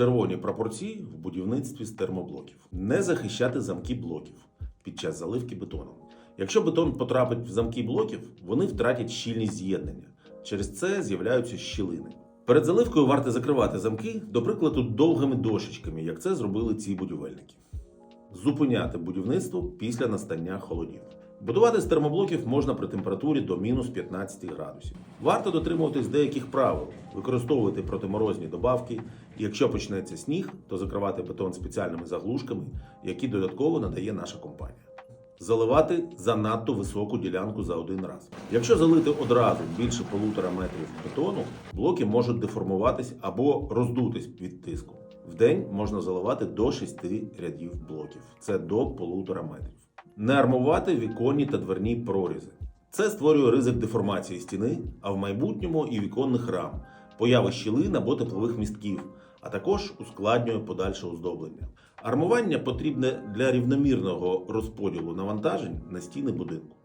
Червоні прапорці в будівництві з термоблоків. Не захищати замки блоків під час заливки бетоном. Якщо бетон потрапить в замки блоків, вони втратять щільність з'єднання. Через це з'являються щілини. Перед заливкою варто закривати замки, до прикладу, довгими дощечками, як це зробили ці будівельники. Зупиняти будівництво після настання холодів. Будувати з термоблоків можна при температурі до мінус 15 градусів. Варто дотримуватись деяких правил, використовувати протиморозні добавки. І якщо почнеться сніг, то закривати бетон спеціальними заглушками, які додатково надає наша компанія. Заливати занадто високу ділянку за один раз. Якщо залити одразу більше полутора метрів бетону, блоки можуть деформуватись або роздутись від тиску. В день можна заливати до 6 рядів блоків. Це до полутора метрів. Не армувати віконні та дверні прорізи. Це створює ризик деформації стіни, а в майбутньому і віконних рам, появи щілин або теплових містків, а також ускладнює подальше оздоблення. Армування потрібне для рівномірного розподілу навантажень на стіни будинку.